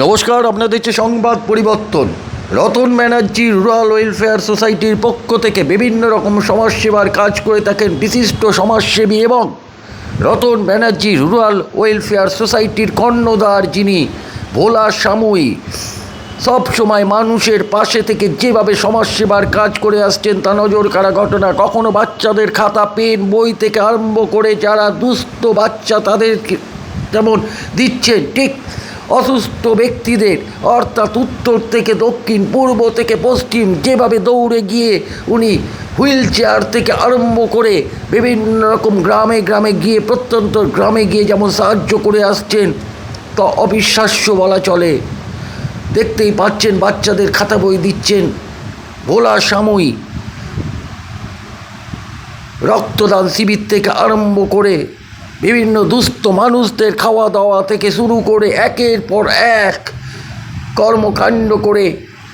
নমস্কার, আপনাদের হচ্ছে সংবাদ পরিবর্তন। রতন ব্যানার্জি রুরাল ওয়েলফেয়ার সোসাইটির পক্ষ থেকে বিভিন্ন রকম সমাজসেবার কাজ করে থাকেন বিশিষ্ট সমাজসেবী এবং রতন ব্যানার্জি রুরাল ওয়েলফেয়ার সোসাইটির কর্ণধার যিনি ভোলা সাময়ী সব সময় মানুষের পাশে থেকে যেভাবে সমাজসেবার কাজ করে আসছেন, তা নজর কাড়া ঘটনা। কখনো বাচ্চাদের খাতা, পেন, বই থেকে আরম্ভ করে যারা দুস্থ বাচ্চা তাদের যেমন দিচ্ছেন, ঠিক অসুস্থ ব্যক্তিদের, অর্থাৎ উত্তর থেকে দক্ষিণ, পূর্ব থেকে পশ্চিম, যেভাবে দৌড়ে গিয়ে উনি হুইল চেয়ার থেকে আরম্ভ করে বিভিন্ন রকম গ্রামে গ্রামে গিয়ে প্রত্যন্ত গ্রামে গিয়ে যেমন সাহায্য করে আসছেন, তা অবিশ্বাস্য বলা চলে। দেখতেই পাচ্ছেন, বাচ্চাদের খাতা বই দিচ্ছেন, ভোলা সাময়িক রক্তদান শিবির থেকে আরম্ভ করে বিভিন্ন দুস্থ মানুষদের খাওয়া দাওয়া থেকে শুরু করে একের পর এক কর্মকাণ্ড করে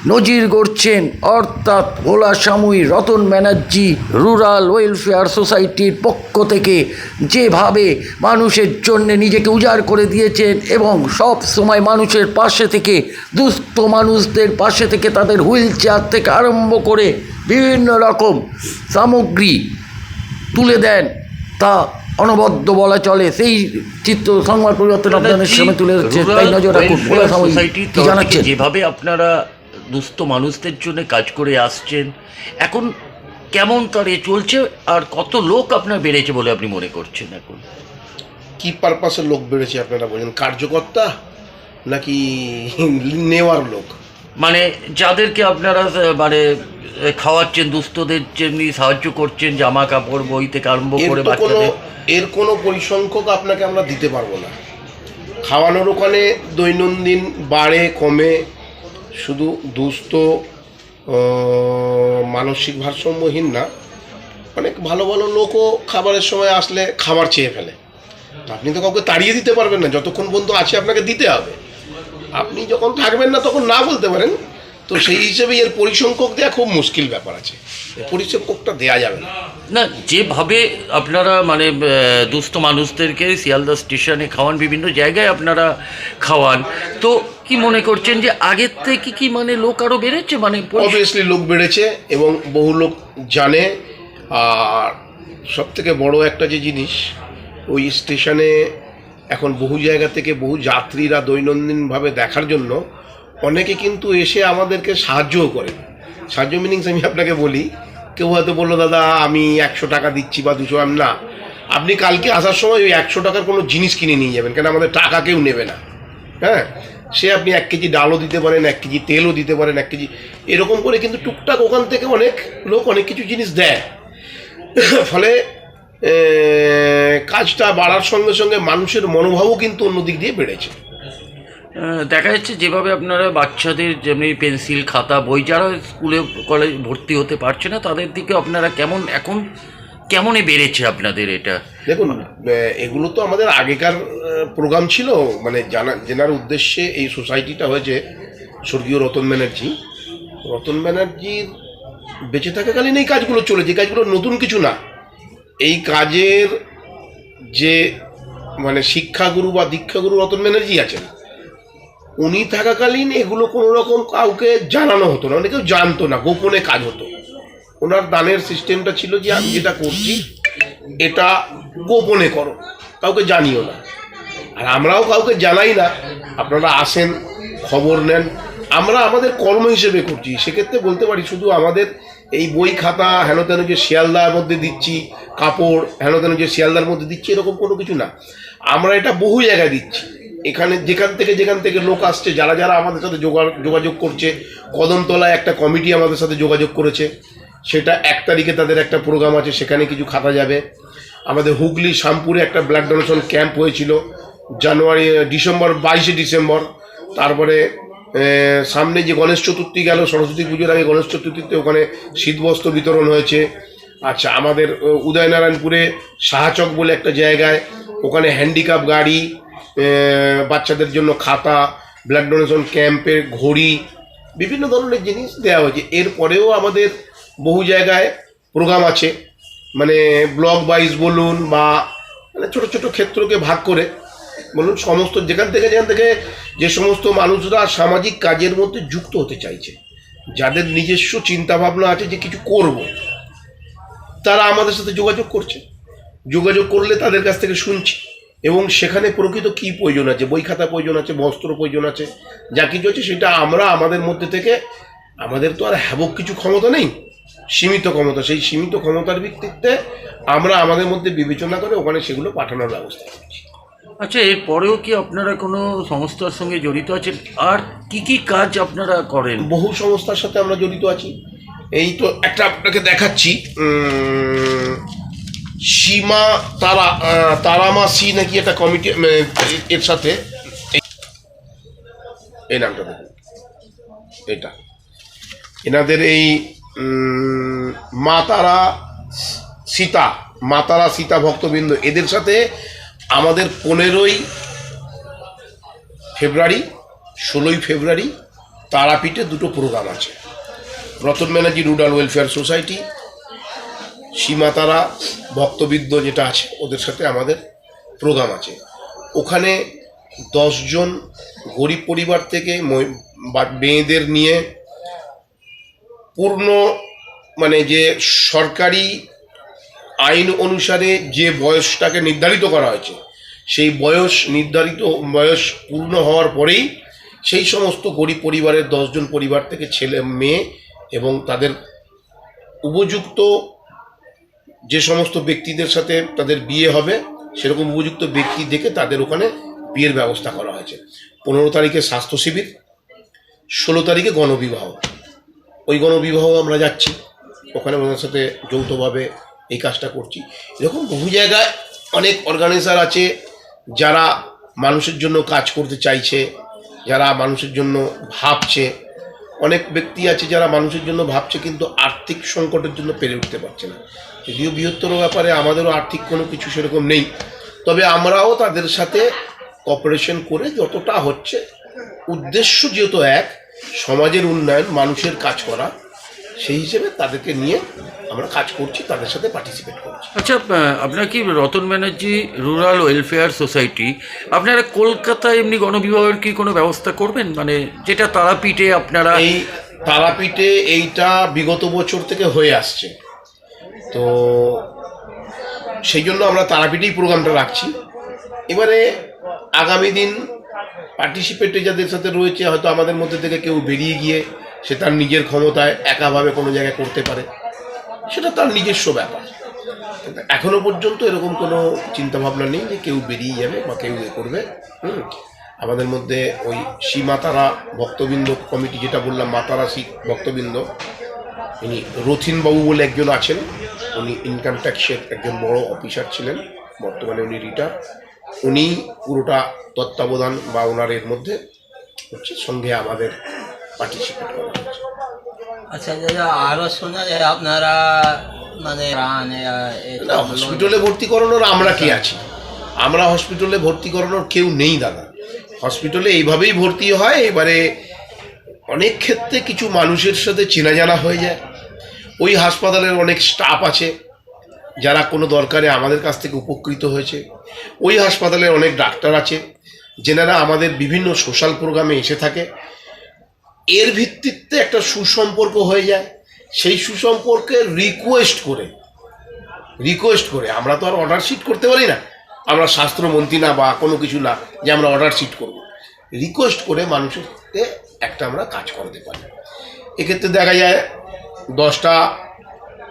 নজির গড়ছেন অর্থাৎ ভোলা সাময়ী রতন ব্যানার্জি, রুরাল ওয়েলফেয়ার সোসাইটির পক্ষ থেকে যেভাবে মানুষের জন্য নিজেকে উজাড় করে দিয়েছেন এবং সব সময় মানুষের পাশে থেকে, দুস্থ মানুষদের পাশে থেকে তাদের হুইল চেয়ার থেকে আরম্ভ করে বিভিন্ন রকম সামগ্রী তুলে দেন তা অনবদ্য বলা চলে। সেই চিত্র সংবাদ পরিবর্তন আপনাদের সামনে তুলে ধরছে তাই নজর রাখুন ভোলা কি জানাচ্ছেন? যেভাবে আপনারা দুস্থ মানুষদের জন্য কাজ করে আসছেন এখন কেমন তার এ চলছে আর কত লোক আপনার বেড়েছে বলে আপনি মনে করছেন এখন? কি পারপাসের লোক বেড়েছে আপনারা বলেন? কার্যকর্তা নাকি নেওয়ার লোক? মানে যাদেরকে আপনারা মানে খাওয়াচ্ছেন দুস্থদের যেমনি সাহায্য করছেন জামা কাপড় বই থেকে আরম্ভ করে বাচ্চাদের। এর কোনো পরিসংখ্যক আপনাকে আমরা দিতে পারব না। খাওয়ানোর ওখানে দৈনন্দিন বাড়ে কমে শুধু দুস্থ মানসিক ভারসাম্যহীন না অনেক ভালো ভালো লোকও খাবারের সময় আসলে খাবার চেয়ে ফেলে। আপনি তো কাউকে তাড়িয়ে দিতে পারবেন না যতক্ষণ পর্যন্ত আছে আপনাকে দিতে হবে। আপনি যখন থাকবেন না তখন না বলতে পারেন। তো সেই হিসেবে এর পরিসংখ্যক দেওয়া খুব মুশকিল ব্যাপার আছে। পরিসংখ্যকটা দেওয়া যাবে না। না যেভাবে আপনারা মানে দুস্থ মানুষদেরকে শিয়ালদা স্টেশনে খাওয়ান বিভিন্ন জায়গায় আপনারা খাওয়ান তো কি মনে করছেন যে আগের থেকে কি মানে লোক আরও বেড়েছে? মানে অবভিয়াসলি লোক বেড়েছে এবং বহু লোক জানে। আর সব থেকে বড় একটা যে জিনিস ওই স্টেশনে এখন বহু জায়গা থেকে বহু যাত্রীরা দৈনন্দিনভাবে দেখার জন্য অনেকে কিন্তু এসে আমাদেরকে সাহায্যও করে। সাহায্য মিনিংস আমি আপনাকে বলি, কেউ হয়তো বলল, দাদা, আমি একশো টাকা দিচ্ছি বা দুশো, আমি না। আপনি কালকে আসার সময় ওই একশো টাকার কোনো জিনিস কিনে নিয়ে যাবেন, কেন আমাদের টাকা কেউ নেবে না। হ্যাঁ? সে আপনি এক কেজি ডালও দিতে পারেন, এক কেজি তেলও দিতে পারেন, এক কেজি, এরকম করে কিন্তু টুকটাক ওখান থেকে অনেক লোক অনেক কিছু জিনিস দেয়। ফলে কাজটা বাড়ার সঙ্গে সঙ্গে মানুষের মনোভাবও কিন্তু অন্য দিক দিয়ে বেড়েছে। দেখা যাচ্ছে যেভাবে আপনারা বাচ্চাদের যেমনি পেন্সিল খাতা বই যারা স্কুলে কলেজ ভর্তি হতে পারছে না তাদের দিকে আপনারা কেমন এখন কেমনই বেড়েছে আপনাদের এটা? দেখুন এগুলো তো আমাদের আগেকার প্রোগ্রাম ছিল। মানে জানা জেনার উদ্দেশ্যে এই সোসাইটিটা হয়েছে স্বর্গীয় রতন ব্যানার্জি। রতন ব্যানার্জির বেঁচে থাকাকালীন এই কাজগুলো চলেছে এই কাজগুলো নতুন কিছু না। এই কাজের যে মানে শিক্ষাগুরু বা দীক্ষাগুরু রতন ব্যানার্জি আছেন, উনি থাকাকালীন এগুলো কোনো রকম কাউকে জানানো হতো না মানে কেউ জানতো না, গোপনে কাজ হতো। ওনার দানের সিস্টেমটা ছিল যে, আমি যেটা করছি, এটা গোপনে করো, কাউকে জানিও না। আর আমরাও কাউকে জানাই না, আপনারা আসেন, খবর নেন, আমরা আমাদের কর্ম হিসেবে করছি। সেক্ষেত্রে বলতে পারি, শুধু আমাদের এই বই খাতা হেন তেন যে শিয়ালদার মধ্যে দিচ্ছি, কাপড় হেন তেন যে শিয়ালদার মধ্যে দিচ্ছি, এরকম কোনো কিছু না। আমরা এটা বহু জায়গায় দিচ্ছি। এখানে যেখান থেকে যেখান থেকে লোক আসছে, যারা যারা আমাদের সাথে যোগা- যোগাযোগ করছে, কদমতলায় একটা কমিটি আমাদের সাথে যোগাযোগ করেছে। সেটা এক তারিখে তাদের একটা প্রোগ্রাম আছে, সেখানে কিছু খাতা যাবে। আমাদের হুগলি শামপুরে একটা ব্লাড ডোনেশন ক্যাম্প হয়েছিল, জানুয়ারি, ডিসেম্বর, বাইশে ডিসেম্বর। তারপরে সামনে যে গণেশ চতুর্থী গেল, সরস্বতী পুজোর আগে গণেশ চতুর্থীতে ওখানে শীতবস্ত্র বিতরণ হয়েছে। আচ্ছা আমাদের উদয়নারায়ণপুরে সাহাচক বলে একটা জায়গায়, ওখানে হ্যান্ডিক্যাপ গাড়ি বাচ্চাদের জন্য খাতা ব্লাড ডোনেশন ক্যাম্পের ঘড়ি, বিভিন্ন ধরনের জিনিস দেওয়া হয়েছে। এরপরেও আমাদের বহু জায়গায় প্রোগ্রাম আছে। মানে ব্লক ওয়াইজ বলুন বা মানে ছোটো ছোটো ক্ষেত্রকে ভাগ করে বলুন, সমস্ত যেখান থেকে যেখান থেকে যে সমস্ত মানুষরা সামাজিক কাজের মধ্যে যুক্ত হতে চাইছে, যাদের নিজস্ব চিন্তা ভাবনা আছে যে কিছু করব, তারা আমাদের সাথে যোগাযোগ করছে। যোগাযোগ করলে তাদের কাছ থেকে শুনছি। এবং সেখানে প্রকৃত কি প্রয়োজন আছে? বই খাতা প্রয়োজন আছে, বস্ত্র প্রয়োজন আছে, যা কিছু আছে, সেটা আমরা আমাদের মধ্যে থেকে, আমাদের তো আর হ্যাবক কিছু ক্ষমতা নেই, সীমিত ক্ষমতা। সেই সীমিত ক্ষমতার ভিত্তিতে আমরা আমাদের মধ্যে বিবেচনা করে ওখানে সেগুলো পাঠানোর ব্যবস্থা করছি। আচ্ছা এরপরেও কি আপনারা কোনো সংস্থার সঙ্গে জড়িত আছেন? আর কি কি কাজ আপনারা করেন? বহু সংস্থার সাথে আমরা জড়িত আছি। এই তো একটা আপনাকে দেখাচ্ছি। সীমা তারা আহ, তারামা সি নাকি একটা কমিটি এর সাথে। এই- নামটা দেখুন। এটা। এনাদের এই মা তারা সীতা মা তারা সীতা ভক্তবৃন্দ এদের সাথে আমাদের পনেরোই ফেব্রুয়ারি, ষোলোই ফেব্রুয়ারি তারাপীঠে দুটো প্রোগ্রাম আছে। Ratan Banerjee rural welfare society, সীমাতারা ভক্তবিদ্য যেটা আছে, ওদের সাথে আমাদের প্রোগ্রাম আছে। ওখানে দশজন গরিব পরিবার থেকে মেয়েদের নিয়ে পূর্ণ মানে যে সরকারি আইন অনুসারে যে বয়সটাকে নির্ধারিত করা হয়েছে, সেই বয়স নির্ধারিত, বয়স পূর্ণ হওয়ার পরেই সেই সমস্ত গরিব পরিবারের দশজন পরিবার থেকে ছেলে, মেয়ে এবং তাদের উপযুক্ত যে সমস্ত ব্যক্তিদের সাথে তাদের বিয়ে হবে, সেরকম উপযুক্ত ব্যক্তি দেখে তাদের ওখানে বিয়ের ব্যবস্থা করা হয়েছে। পনেরো তারিখে স্বাস্থ্য শিবির, ষোলো তারিখে গণবিবাহ। ওই গণবিবাহ আমরা যাচ্ছি। ওখানে ওনার সাথে যৌথভাবে এই কাজটা করছি। এরকম বহু জায়গায় অনেক অর্গানাইজার আছে যারা মানুষের জন্য কাজ করতে চাইছে, যারা মানুষের জন্য ভাবছে। অনেক ব্যক্তি আছে যারা মানুষের জন্য ভাবছে কিন্তু আর্থিক সংকটের জন্য পেরে উঠতে পারছে না। যদিও বৃহত্তর ব্যাপারে আমাদেরও আর্থিক কোনো কিছু সেরকম নেই, তবে আমরাও তাদের সাথে কপারেশন করে যতটা হচ্ছে, উদ্দেশ্য যেহেতু এক, সমাজের উন্নয়ন, মানুষের কাজ করা। সেই হিসেবে তাদেরকে নিয়ে আমরা কাজ করছি তাদের সাথে পার্টিসিপেট করছি। আচ্ছা আপনার কি Ratan Banerjee rural welfare society আপনারা কলকাতায় এমনি গণবিবাহের কি কোনো ব্যবস্থা করবেন? মানে যেটা তারাপীঠে আপনারা এই তারাপীঠে এইটা বিগত বছর থেকে হয়ে আসছে। তো সেই জন্য আমরা তারাপীঠেই প্রোগ্রামটা রাখছি। এবারে আগামী দিন পার্টিসিপেটে যাদের সাথে রয়েছে হয়তো আমাদের মধ্যে থেকে কেউ বেরিয়ে গিয়ে সে তার নিজের ক্ষমতায় একাভাবে কোনো জায়গায় করতে পারে, সেটা তার নিজস্ব ব্যাপার। এখনও পর্যন্ত এরকম কোনো চিন্তা ভাবনা নেই যে কেউ বেরিয়ে যাবে বা কেউ এ করবে। হুম? আমাদের মধ্যে ওই শ্রী মাতারা ভক্তবৃন্দ কমিটি যেটা বললাম, মাতারা শ্রী ভক্তবৃন্দ, ইনি রথিনবাবু বলে একজন আছেন। উনি ইনকাম ট্যাক্সের একজন বড় অফিসার ছিলেন, বর্তমানে উনি রিটার উনি পুরোটা তত্ত্বাবধান বা ওনার এর মধ্যে হচ্ছে সঙ্গে আমাদের পার্টিসিপেট করা আচ্ছা দাদা আরও শোনা যায় আপনারা মানে হসপিটালে ভর্তি করানোর আমরা কে আছি? আমরা হসপিটালে ভর্তি করানোর কেউ নেই দাদা। হসপিটালে এইভাবেই ভর্তি হয় এবারে অনেক ক্ষেত্রে কিছু মানুষের সাথে চেনা জানা হয়ে যায়। ওই হাসপাতালের অনেক স্টাফ আছে যারা কোনো দরকারে আমাদের কাছ থেকে উপকৃত হয়েছে। ওই হাসপাতালের অনেক ডাক্তার আছে যেনারা আমাদের বিভিন্ন সোশ্যাল প্রোগ্রামে এসে থাকে। এর ভিত্তিতে একটা সুসম্পর্ক হয়ে যায়। সেই সুসম্পর্কে রিকোয়েস্ট করে রিকোয়েস্ট করে। আমরা তো আর অর্ডার শিট করতে পারি না। আমরা স্বাস্থ্যমন্ত্রী না বা কোনো কিছু না যে আমরা অর্ডার শিট করব। রিকোয়েস্ট করে মানুষকে একটা আমরা কাজ করাতে পারি। এক্ষেত্রে দেখা যায় দশটা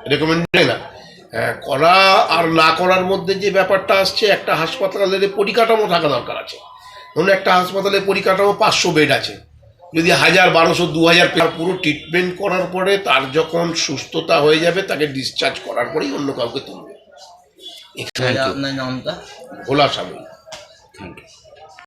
রেকমেন্ড না। হ্যাঁ, করা আর না করার মধ্যে যে ব্যাপারটা আসছে একটা হাসপাতালের পরিকাঠামো থাকা দরকার আছে। ধরুন একটা হাসপাতালে পরিকাঠামো পাঁচশো বেড আছে। যদি হাজার বারোশো দু হাজার পুরো ট্রিটমেন্ট করার পরে তার যখন সুস্থতা হয়ে যাবে তাকে ডিসচার্জ করার পরেই অন্য কাউকে তুলবে। এখানে আপনার নামটা? ভোলা স্বামী। Thank you.